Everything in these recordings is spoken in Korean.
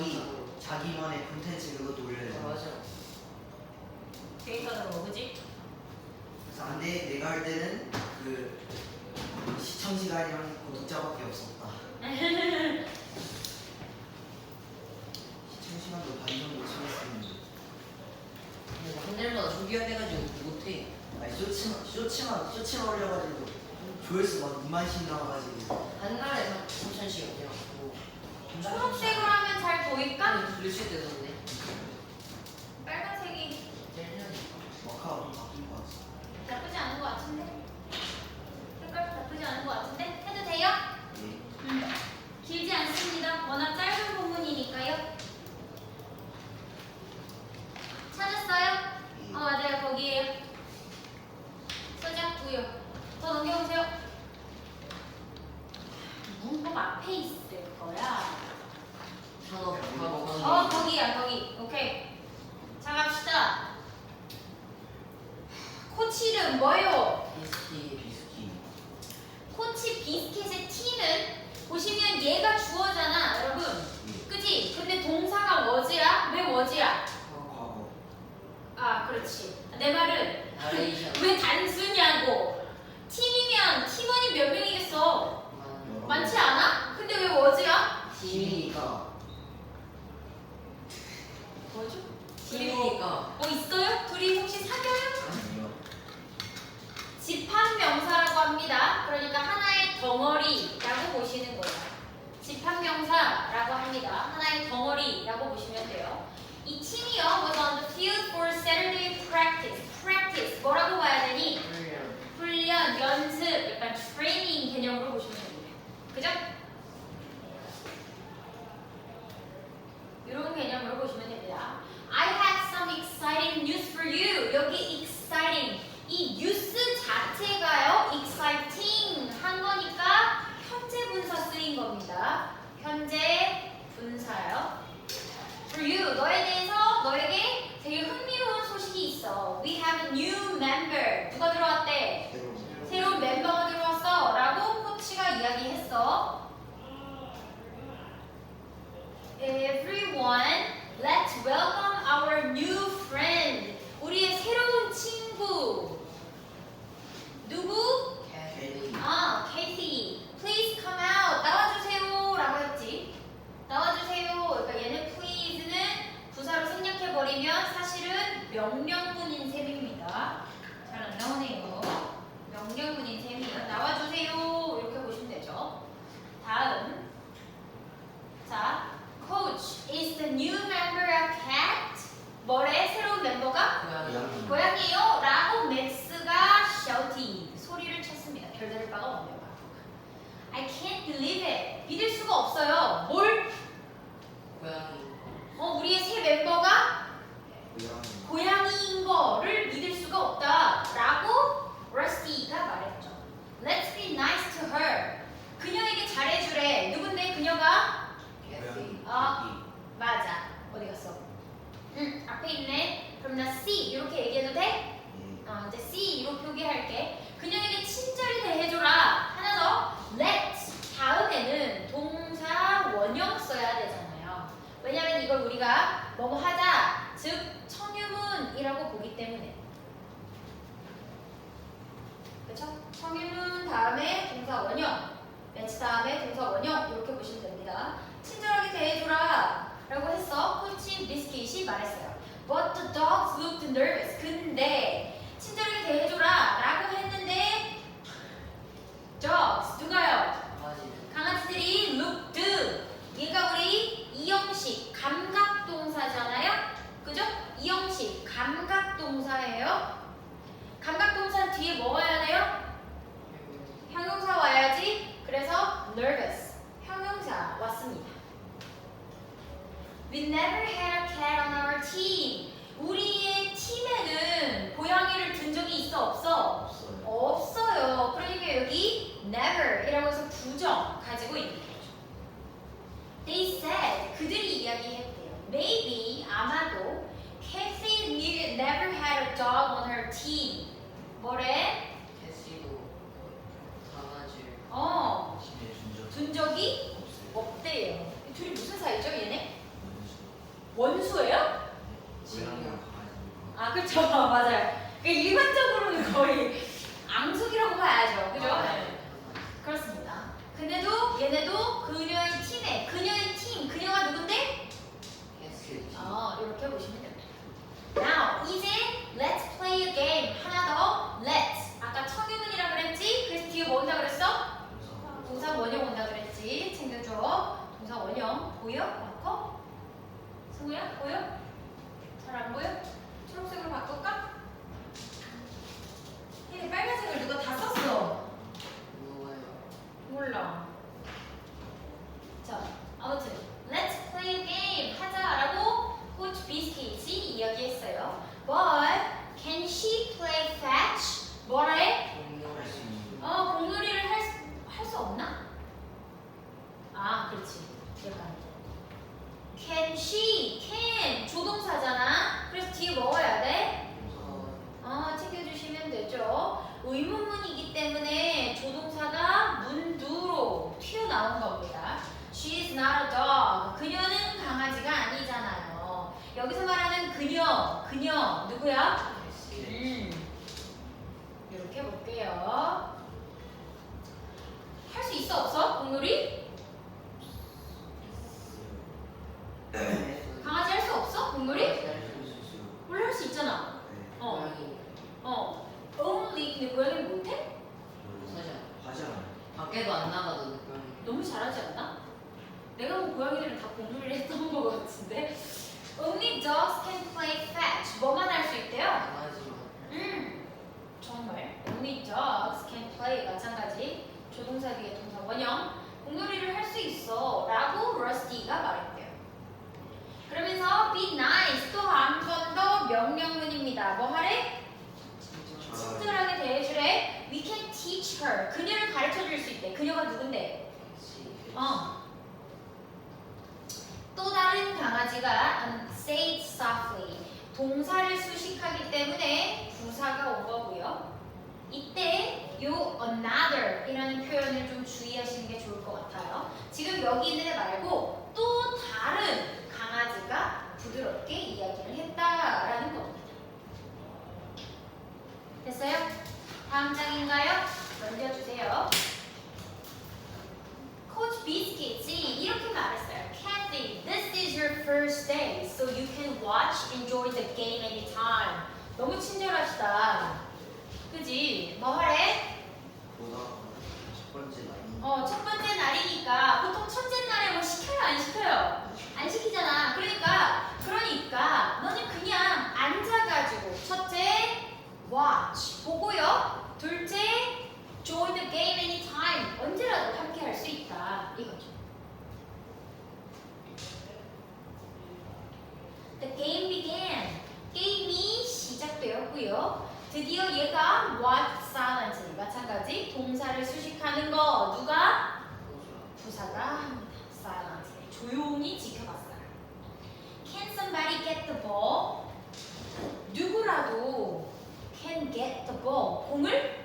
사람이 자기만의 콘텐츠를 놀려요. 어, 맞아. 개인적으로 그지? 그래서 안 돼, 내가 할 때는 그 시청 시간이랑 구독자밖에 없었다. 시청 시간도 반 정도 채웠었는데. 근데 한 달마다 소비해가지고 못해. 아니 쇼츠만 쇼츠만 쇼츠만 올려가지고 조회수 막 2만 씩 나와가지고. 한 달에 보일까? 깜 들릴 때던데. 빨간색이. 마카가 바뀐 거 같아. 나쁘지 않은 것 같은데? 색깔 나쁘지 않은 것 같은데? 해도 돼요? 네. 음, 길지 않습니다. 워낙 짧은 본문이니까요. 찾았어요? 어 맞아요 거기에요. 서작구요. 더 넘겨보세요. 문법 앞에 있을 거야. 단어 단어 어 단어. 거기야 거기. 오케이. 자 갑시다. 코치 이름 뭐요? 비스키. 비스키. 코치 비스켓의 T는 보시면 얘가 주어잖아 여러분. 예. 그지? 근데 동사가 was야? 왜 was야? 과거. 아 그렇지. 내 말은. 왜 단수냐고. 팀이면 팀원이 몇 명이겠어? 많지 않아? 근데 왜 was야? 팀이니까. 뭐죠? 팀이니까. 뭐 있어요? 둘이 혹시 사겨요? 아니요. 집합명사라고 합니다. 그러니까 하나의 덩어리라고 보시는 거예요. 집합명사라고 합니다. 하나의 덩어리라고 보시면 돼요. 라. 라고 했어. 코치 비스킷이 말했어요. But the dogs looked nervous. 근데 친절하게 대해줘라 라고 했는데 dogs 누가요? 강아지. 강아지들이 looked 얘가 우리 이형식 감각동사잖아요 그죠? 이형식 감각동사예요 감각동사 뒤에 뭐 와야 돼요? 형용사 와야지 그래서 nervous 형용사 왔습니다 We never had a cat on our team 우리의 팀에는 고양이를 둔 적이 있어 없어? 없어요. 없어요. 그러니까 여기 never이라고 해서 부정 가지고 있는 거죠. They said 그들이 이야기했대요. Maybe 아마도 Kathy ne- never had a dog on her team. 뭐래? 캐시도 강아지. 어, 집에 준 적. 둔 적이 없어요. 없대요. 이 둘이 무슨 사이죠, 얘네? 원수. 원수예요? 고양이랑 강아지. 아 그렇죠 맞아요. 그러니까 일반적으로는 거의 앙숙이라고 봐야죠, 그죠? 아, 네. 그렇습니다. 근데도 얘네도 그녀의 팀에 그녀의 팀 그녀가 누군데? yes. 어 이렇게 보시면 됩니다. Now 이제 let's play a game 하나 더 let's 아까 청유문이라 그랬지? 그래서 뒤에 뭐 온다 그랬어? 동사 원형 온다 그랬지? 챙겨줘. 동사 원형 보여? 마커? 승우야 보여? 잘 안 보여? 초록색으로 바꿀까? 얘 빨간색을 누가 다 썼어. 누워요. 몰라. 자, 아무튼 Let's play a game 하자라고 코치 비스킷이 이야기했어요. But can she play fetch? 뭐라 해? 공룡할 수 있는. 어, 공놀이를 할 수 없나? 아, 그렇지. 약간. Can she? Can 조동사잖아. 그래서 뒤에 먹어야 돼. 어, 아, 챙겨주시면 되죠. 의문문이기 때문에 조동사가 문두로 튀어나온 겁니다. She is not a dog. 그녀는 강아지가 아니잖아요. 여기서 말하는 그녀, 그녀 누구야? 음, 이렇게 볼게요. 할 수 있어 없어? 공놀이? 강아지 할 수 없어? 공놀이? 원래 할 수 있잖아. 어. 어. Only 근데 고양이 못해? 사자. 하지 않아요. 밖에도 안 나가도 고양이. 너무 잘하지 않나? 내가 본 고양이들은 다 공놀이를 했던 것 같은데. Only dogs can play fetch. 뭐만 할 수 있대요? 강아지만. 음, 정말. Only dogs can play. 마찬가지. 조동사 뒤에 동사 원형. 공놀이를 할 수 있어. 라고 러스티가 말했대요. 그러면서 be nice. 또 한 번 더 명령문입니다. 뭐 하래? 친절하게 대해주래. We can teach her. 그녀를 가르쳐 줄 수 있대. 그녀가 누군데? 어. 또 um, say it softly. 동사를 수식하기 때문에 부사가 온 거고요. 이때 요 another 이라는 표현을 좀 주의하시는 게 좋을 것 같아요. 지금 여기 있는 애 말고 또 다른 강아지가 부드럽게 이야기를 겁니다. 됐어요? 다음 장인가요? 넘겨주세요. Coach Biscuit이 이렇게 말했어요. Kathy, this is your first day, so you can watch, enjoy the game anytime. 너무 친절하시다. 그지? 뭐 하래? 보다 첫 번째 날이 어, 첫 번째 날이니까 보통 첫째 날에 뭐 시켜요, 안 시켜요? 안 시키잖아. 그러니까, 그러니까 너는 그냥 앉아가지고 첫째, watch 보고요. 둘째, join the game anytime 언제라도 함께 할 수 있다 이거죠. The game began. 게임이 시작되었고요. 드디어 얘가 watch silently 마찬가지 동사를 수식하는 거 누가 부사가 합니다. silently 조용히 지켜봤어요. Can somebody get the ball? 누구라도 can get the ball 공을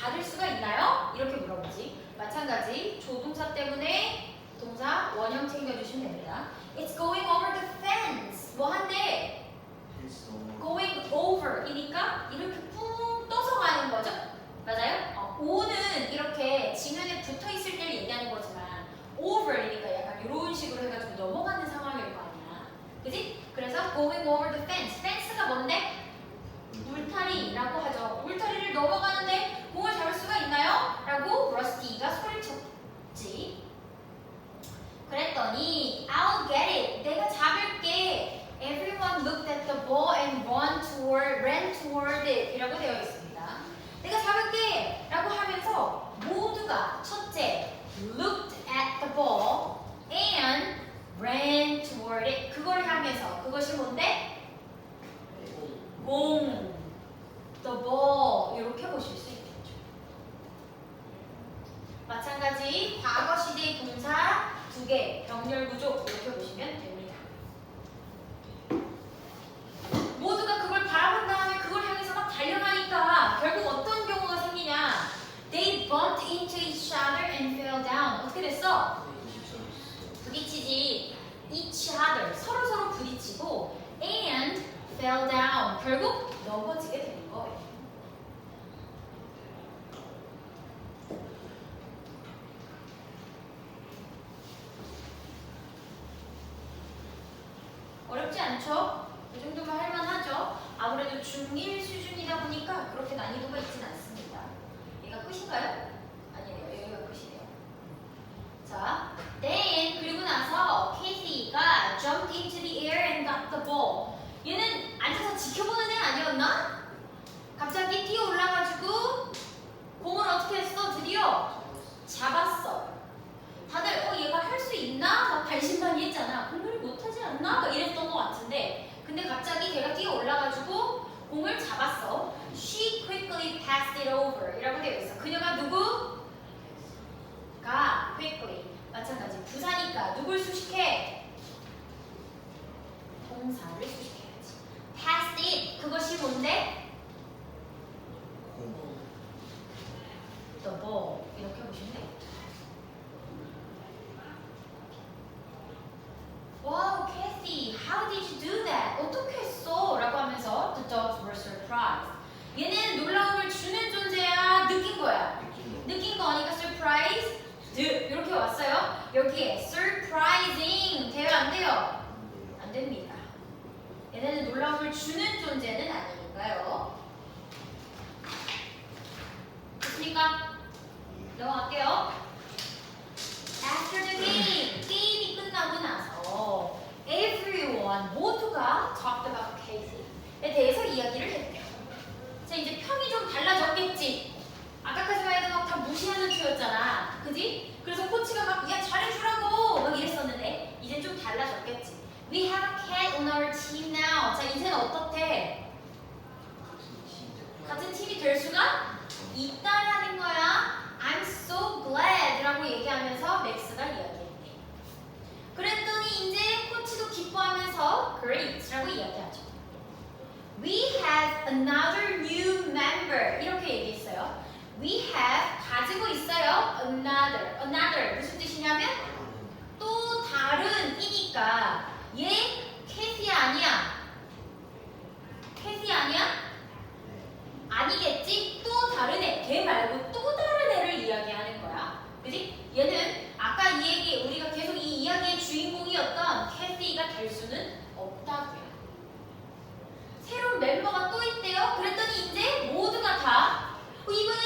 받을 수가 있나요? 이렇게 물어보지. 마찬가지 조동사 때문에 동사 원형 챙겨주시면 됩니다. It's going over the fence. 뭐 한대? 펜스 너무 going over이니까 이렇게 뿡 떠서 가는 거죠? 맞아요? 어, o는 이렇게 지면에 붙어 있을 때를 얘기하는 거지만 over이니까 약간 이런 식으로 해가지고 넘어가는 상황일 거 아니야. 그지? 그래서 going over the fence. fence가 뭔데? 울타리라고 하죠. 울타리를 넘어가는데 공을 잡을 수가 있나요? 라고 러스티가 소리쳤지. 그랬더니 I'll get it. 내가 잡을게. Everyone looked at the ball and run toward, it. 이라고 되어 있습니다. 내가 잡을게. 라고 하면서 모두가 첫째 looked at the ball and ran toward it. 그걸 향해서 그것이 뭔데? 공, the ball 이렇게 보실 수 있겠죠. 마찬가지 과거 시제의 동사 두 개, 병렬 구조 이렇게 보시면 됩니다. 모두가 그걸 바라본 다음에 그걸 향해서 막 달려가니까 결국 어떤 경우가 생기냐? They bumped into each other and fell down. 어떻게 됐어? 부딪히지 each other 서로 서로 부딪히고 and fell down. 결국 넘어지게 되는 거예요. 어렵지 않죠? 이 정도면 할만하죠? 아무래도 중1 수준이다 보니까 그렇게 난이도가 있진 않습니다. 얘가 끝인가요? 아니에요. 여기가 끝이에요. 자, then 그리고 나서 Casey가 jumped into the air and got the ball. 얘는 앉아서 지켜보는 애 아니었나? 갑자기 뛰어 올라가지고 공을 어떻게 했어? 드디어. 다들 어 얘가 할 수 있나? 막 반신반의했잖아. 공을 못하지 않나? 막 이랬던 것 같은데 근데 갑자기 걔가 뛰어 올라가지고 공을 잡았어. She quickly passed it over 이라고 되어 있어. 그녀가 누구? 가 quickly 마찬가지 부사니까 누굴 수식해? 동사를 수식해야지. passed it 그것이 뭔데? 공. the ball 이렇게 보시면 돼요. Wow, Kathy, how did you do that? 어떻게 했어? 라고 하면서 the dogs were surprised. 얘는 놀라움을 주는 존재야, 느낀 거야. 느낌. 느낀 거니까 surprise 이렇게 왔어요. 여기에 surprising 돼요 안 돼요? 안 됩니다. 놀라움을 주는 존재는 아니니까요. 됐습니까? 넘어갈게요. After the game, 게임이 끝나고 나서 everyone 모두가 talked about Casey에 대해서 이야기를 했대요. 자 이제 평이 좀 달라졌겠지. 아까까지만 해도 막 다 무시하는 투였잖아. 그지? 그래서 코치가 막, 야, 잘해주라고! 막 이랬었는데, 이제 좀 달라졌겠지. We have a cat on our team now. 자, 이제는 어떻대? 같은 팀이 될 수가 있다라는 거야. I'm so glad 라고 얘기하면서 맥스가 이야기했대. 그랬더니 이제 코치도 기뻐하면서 great라고 이야기하죠. We have another new member. 이렇게 얘기했어요. We have 가지고 있어요. Another. Another 무슨 뜻이냐면 또 다른이니까 얘 캐시 아니야. 캐시 아니야? 아니겠지? 또 다른 애. 걔 말고 또 다른 애를 이야기하는 거야. 그지? 얘는 아까 이 얘기 우리가 계속 이 이야기의 주인공이었던 캐시가 될 수는 없다고요. 새로운 멤버가 또 있대요. 그랬더니 이제 모두가 다 어, 이번엔